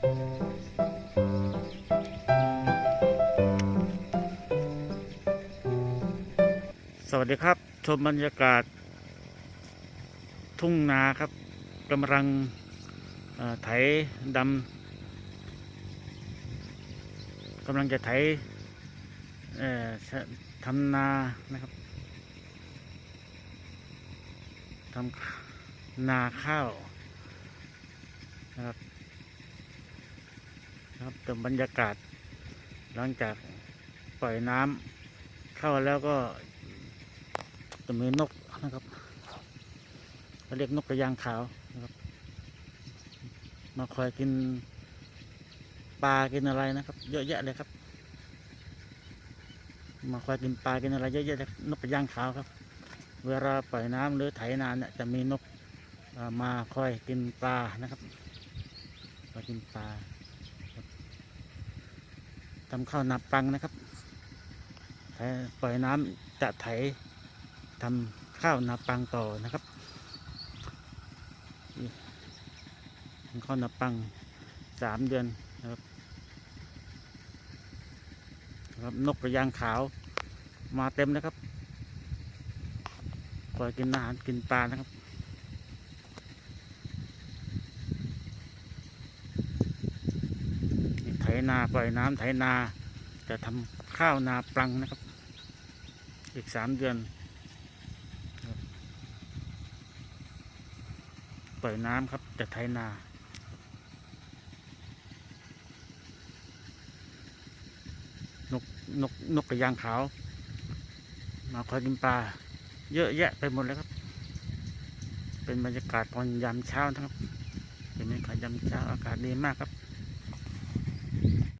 สวัสดีครับ ชมบรรยากาศ ทุ่งนาครับกำลังไถดำกำลังจะไถทำนานะครับทำนาข้าวนะครับ ครับแต่บรรยากาศ หลังจากปล่อยน้ำเข้าแล้วก็จะมีนกนะครับเขาเรียกนกกระยางขาวนะครับ มาคอยกินปลากินอะไรนะครับ เยอะแยะเลยครับ มาคอยกินปลากินอะไรเยอะแยะเลยนกกระยางขาวครับ เวลาปล่อยน้ำหรือไถนานเนี่ยจะมีนกมาคอยกินปลานะครับคอยกินปลา ทำข้าวนับปังนะครับปล่อยน้ำจะไถทำข้าวนาปังต่อนะครับทำข้าวนาปังสามเดือนนะครับนะครับนกกระยางขาวมาเต็มนะครับปล่อยกินอาหารกินปลานะครับ นี่ไถนาปล่อยน้ำไถนา จะทำข้าวนาปลังนะครับ อีกสามเดือน ปล่อยน้ำครับจะไถนานกนกนกกระยางขาว มาคอยกินปลา เยอะแยะไปหมดเลยครับ เป็นบรรยากาศตอนยามเช้านะครับเป็นบรรยากาศยามเช้าอากาศดีมากครับ